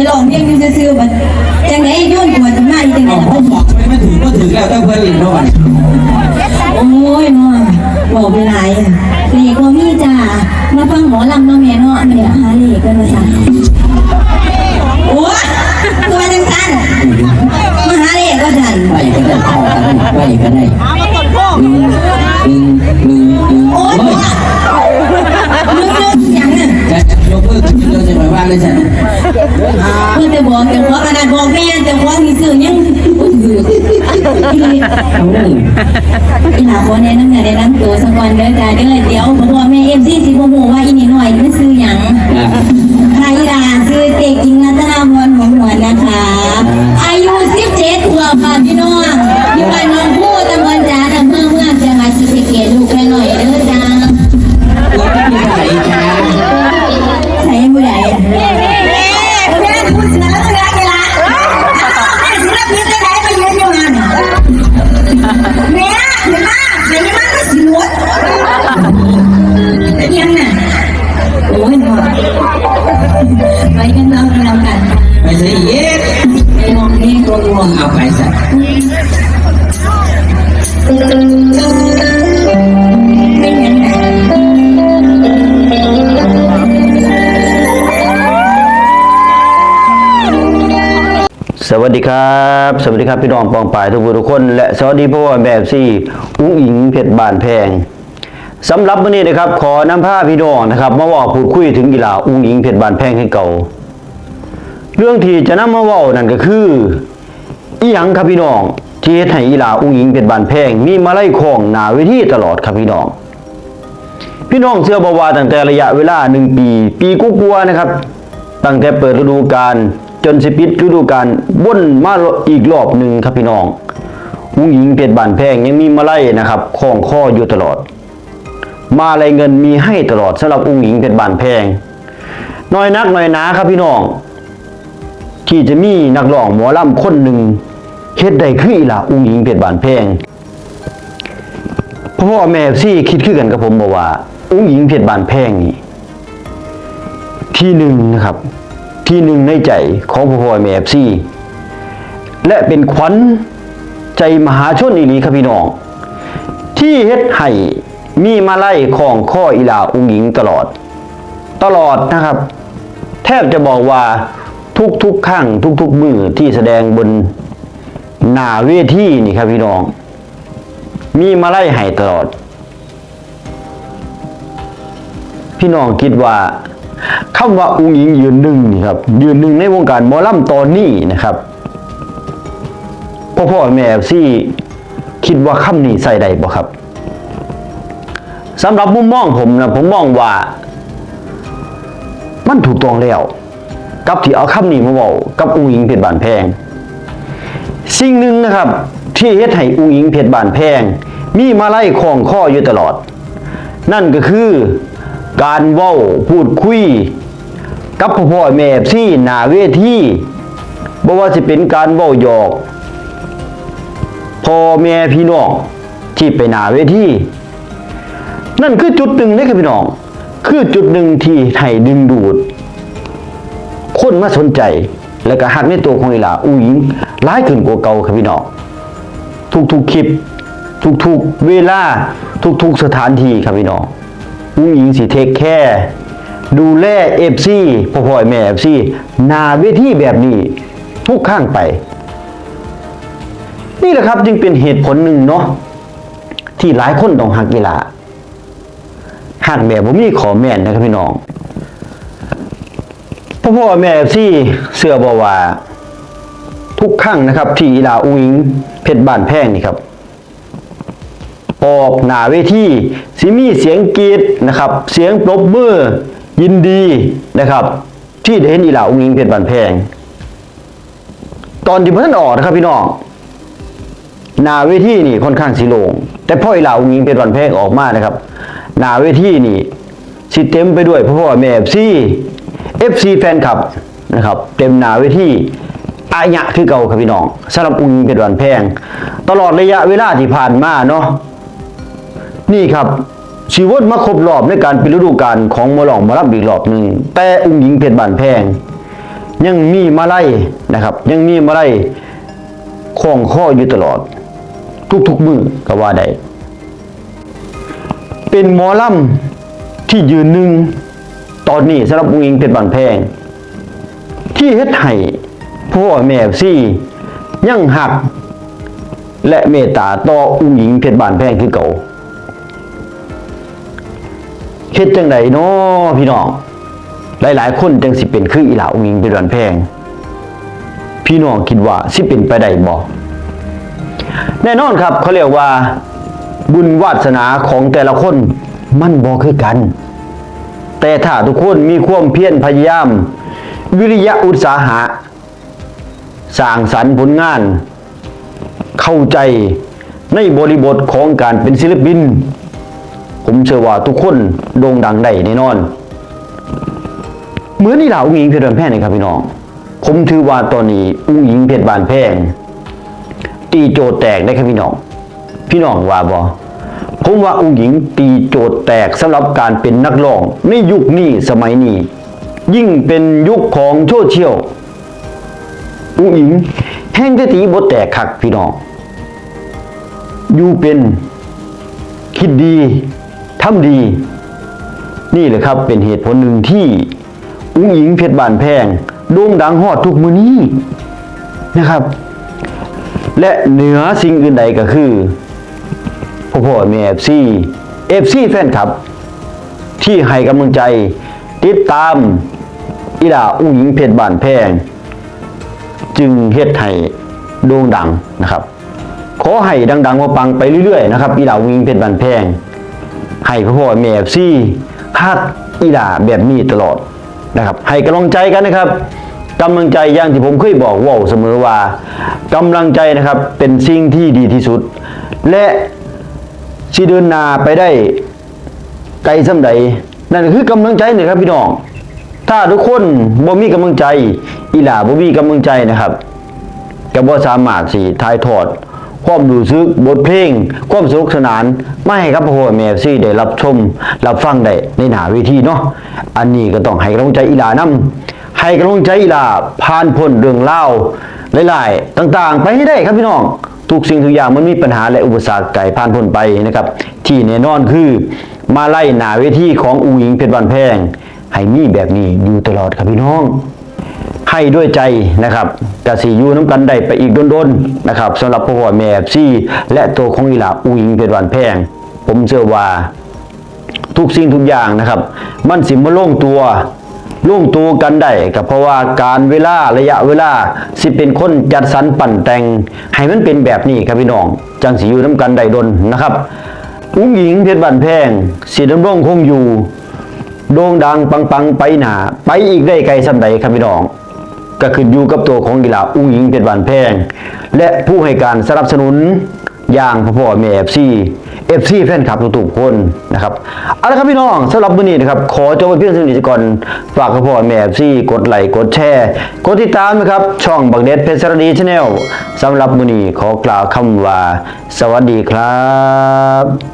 วดได้ลองเพียงอยู่ซื่อๆมันจังไดโยนขวดมาอีจังไดเอาผมบอกไม่มาถือก็ถือแล้วแต่เพื่อนลินเท่าไหร่โอ้ยน้องบอกไปหลายอะเลขบ่มีจ้ามาฟังหมอลำเนาะแม่เนาะ เมื่อแต่บอกแต่ว่าขนาดบอกแม่แต่ว่ามีสื่อยังอุ้ยสื่ออีหลาคนแนะนำเนี่ยแนะนำตัวสักวันเด้อจ้าเด้อเดี๋ยวบอกว่าแม่เอ็มซีสิบ่ฮู้ว่าอีนี่หน่อยไมันซื้อหยังใครล่ะซื้อเด็กหญิงรัตนาพรหงหวนนะคะ อายุ17ขวบค่ะพี่น้องอยู่บ้านหนองผู้ตำบลจ้านอำเภอเมืองจังหวัดศรีสะเกษลูกแม่หน่อยเด้อ ดีครับ สวัสดีครับพี่น้องปองปายทุกผู้ทุกคน และสวัสดีพ่อแม่แบบซี่อุ้งอิงเพชรบานแพงสำหรับวันนี้นะครับ ขอนำผ้าพี่น้องนะครับ มาว่าพูดคุยถึงกีฬาอุ้งอิงเพชรบานแพงให้เก่า เรื่องที่จะนำมาว่านั่นก็คืออีหยังครับพี่น้องที่เฮ็ดให้อีหลาอุ้งอิงเพชรบานแพงมีมาไล่ของหนาเวทีตลอดครับพี่น้องพี่น้องเชื่อบ่าวาตั้งแต่ระยะเวลาหนึ่งปี ปีกุกลัวนะครับ ตั้งแต่เปิดฤดูกาล จนสิปิดฤดูกาลวนมาอีกรอบหนึ่งครับพี่น้องอุ้งหญิงเพชรบานแพงยังมีมาไล่นะครับคล้องข้ออยู่ตลอด มาอะไรเงินมีให้ตลอดสำหรับอุ้งหญิงเพชรบานแพงน้อยนักน้อยหนาครับพี่น้อง ที่จะมีนักร้องหมอลำคนหนึ่งเฮ็ดได้คืออีหล่ะอุ้งหญิงเพชรบานแพงพ่อแม่ซี่คิดคือกันกับผมบอกว่า อุ้งหญิงเพชรบานแพงนี่ที่หนึ่งนะครับ ที่หนึ่งในใจของพ่อพ่อแม่ซี่และเป็นขวัญใจมหาชนอีหลีครับพี่น้อง ที่เฮ็ดให้มีมาไล่ของข้ออีลาอุ้งหญิงตลอด ตลอดนะครับ แทบจะบอกว่าทุกๆครั้งทุกๆมือที่แสดงบนหน้าเวทีนี่ครับพี่น้อง มีมาไล่ให้ตลอด พี่น้องคิดว่า คำว่าอุ้งอิงยืนหนึ่งนี่ครับยืนหนึ่งในวงการหมอลำตอนนี้นะครับพ่อพ่อแม่ซี่คิดว่าคำนี้ใส่ได้บ่ครับสำหรับมุมมองผมนะผมมองว่า มันถูกต้องแล้ว กับที่เอาคำนี้มาบอกกับอุ้งอิงเพชรบานแพง สิ่งหนึ่งนะครับ ที่เฮ็ดให้อุ้งอิงเพชรบานแพง มีมาไล่ของข้ออยู่ตลอด นั่นก็คือ การเว้าพูดคุย กับพ่อพ่อแม่ที่หนาเวทีบ่ว่าจะเป็นการเว้าหยอกพ่อแม่พี่น้องที่ไปหนาเวทีนั่นคือจุดหนึ่งนะครับพี่น้อง คือจุดหนึ่งที่ให้ดึงดูด คนมาสนใจ แล้วก็หักในตัวของอีหลาอุ้งอิงร้ายขึ้นกว่าเก่าครับพี่น้องทุกๆคลิป ทุกๆเวลา ทุกๆสถานที่ครับพี่น้อง อุ้งอิงสิเทคแค่ดูแลเอฟซีพ่อพ่อแม่เอฟซีนาเวทีแบบนี้ ทุกข้างไป นี่แหละครับจึงเป็นเหตุผลหนึ่งเนาะที่หลายคนต้องหักกีฬาหักแบบบ่มีขอแม่นนะครับพี่น้องพ่อพ่อแม่ที่เสือบอกว่า ทุกครั้งนะครับ ที่อีลาอุงอิงเพชรบ้านแพงนี่ครับ ออกหน้าเวทีสิมีเสียงกรีดนะครับ เสียงปรบมือยินดีนะครับ ที่ได้เห็นอีหลาอุงอิงเพชรบ้านแพง ตอนที่เพิ่นออกนะครับพี่น้องหน้าเวทีนี่ค่อนข้างสิโลง แต่พ่ออีลาอุงอิงเพชรบ้านแพงออกมานะครับหน้าเวทีนี่สิเต็มไปด้วยพ่อพ่อแม่ FC FC แฟนคลับนะครับ เต็มหนาเวทีอายะคือเก่าครับพี่น้องสำหรับอุ้งเป็นวันแพง ตลอดระยะเวลาที่ผ่านมาเนาะ นี่ครับชีวิตมาครบรอบในการปิดฤดูกาลของมอหลองมารับอีกรอบหนึ่งแต่อุ้งหญิงเพชรบานแพง ยังมีมาไล่นะครับ ยังมีมาไล่คล้องข้ออยู่ตลอด ทุกๆมือก็ว่าได้เป็นหมอลำที่ยืนหนึ่งตอนนี้สำหรับอุ้งอิงเพชรบานแพง ที่เฮ็ดให้พ่อแม่ซี่ยังหัก และเมตตาต่ออุ้งหญิงเพชรบานแพงคือเก่า เฮ็ดจังไดเนาะพี่น้อง หลายๆ คนจังสิเป็นคืออีหลาอุ้งหญิงเพชรบานแพง พี่น้องคิดว่าสิเป็นไปได้บ่แน่นอนครับเขาเรียกว่า บุญวาสนาของแต่ละคนมันบ่คือกัน แต่ถ้าทุกคนมีความเพียรพยายาม วิริยะอุตสาหะสร้างสรรค์ผลงาน เข้าใจในบริบทของการเป็นศิลปิน ผมเชื่อว่าทุกคนโด่งดังได้แน่นอน เหมือนนี่ล่ะอุ้งอิงเพชรบานแพงนี่ครับพี่น้อง ผมถือว่าตอนนี้อุ้งอิงเพชรบานแพงตีโจทย์แตกได้ครับพี่น้อง พี่น้องว่าบ่ผมว่าอุ้งหญิงตีโจทย์แตกสำหรับการเป็นนักร้องในยุคนี้สมัยนี้ ยิ่งเป็นยุคของโซเชียลอุ้งหญิงแห้งจะตีบทแตกคักพี่น้อง อยู่เป็นคิดดี ทำดี นี่แหละครับเป็นเหตุผลหนึ่งที่อุ้งหญิงเพชรบานแพงโด่งดังฮอดทุกมือนี้นะครับ และเหนือสิ่งอื่นใดก็คือพ่อพ่อแม่เอฟซีเอฟซีแฟนคลับ ที่ให้กำลังใจ ติดตามอีดาอุ้งหญิงเพชรบานแพง จึงเฮ็ดให้โด่งดังนะครับ ขอให้ดังๆมาปังไปเรื่อยๆนะครับอีดาอุ้งหญิงเพชรบานแพง ให้พ่อพ่อแม่ซีฮักอีดาแบบนี้ตลอดนะครับ ให้กำลังใจกันนะครับกำลังใจอย่างที่ผมเคยบอกว่าเสมอว่ากำลังใจนะครับเป็นสิ่งที่ดีที่สุด และสิเดินนาไปได้ไกลสำใดนั่นคือกำลังใจนี่ครับพี่น้องถ้าทุกคนบ่มีกำลังใจ อีหล่าบ่มีกำลังใจนะครับก็บ่สามารถสิถ่ายทอด ความรู้สึกบทเพลง ความสนุกสนานไม่ให้กับพ่อแม่ซี่ได้รับชม รับฟังได้ในหนาเวทีเนาะอันนี้ก็ต้องให้กำลังใจอีหลานำให้กำลังใจอีหลาผ่านพ้นเรื่องเล่าหลายๆ ต่างๆ ไปให้ได้ครับพี่น้องทุกสิ่งทุกอย่างมันมีปัญหาและอุปสรรคไก่ผ่านพ้นไปนะครับ ที่แน่นอนคือมาไล่หนาเวทีของอูหญิงเพชรบานแพงให้มีแบบนี้อยู่ตลอดครับพี่น้อง ให้ด้วยใจนะครับกสีอยูน้ำกันได้ไปอีกโดนๆนะครับสำหรับพ่อแม่ซี่และตัวของอีหลาอูอิงเพชรวันแพง ผมเชื่อว่าทุกสิ่งทุกอย่างนะครับ มันสิมาล่งตัวล่วงตัวกันได้ก็เพราะว่าการเวลาระยะเวลาสิเป็นคนจัดสรรปั่นแต่ง ให้มันเป็นแบบนี้ครับพี่น้อง จังสีอยู่น้ำกันได้ดนนะครับ อุ้งหญิงเพชรบันแพงสีดำร่องคงอยู่ โด่งดังปังปังๆไปหนาไปอีกได้ไกลสำใดครับพี่น้อง ก็ขึ้นอยู่กับตัวของกีฬาอุ้งหญิงเป็นวันแพง และผู้ให้การสนับสนุนอย่างพ่อพ่อแม่เอฟซีเอฟซีแฟนคลับทุกๆคนนะครับเอาละครับพี่น้องสำหรับวันนี้นะครับขอจบไปเพียงเท่านี้ก่อนฝากพ่อพ่อแม่เอฟซีกดไลค์กดแชร์กดติดตามนะครับช่องบักเด็ดเพชรดีชาแนลสำหรับวันนี้ขอกล่าวคำว่า สวัสดีครับ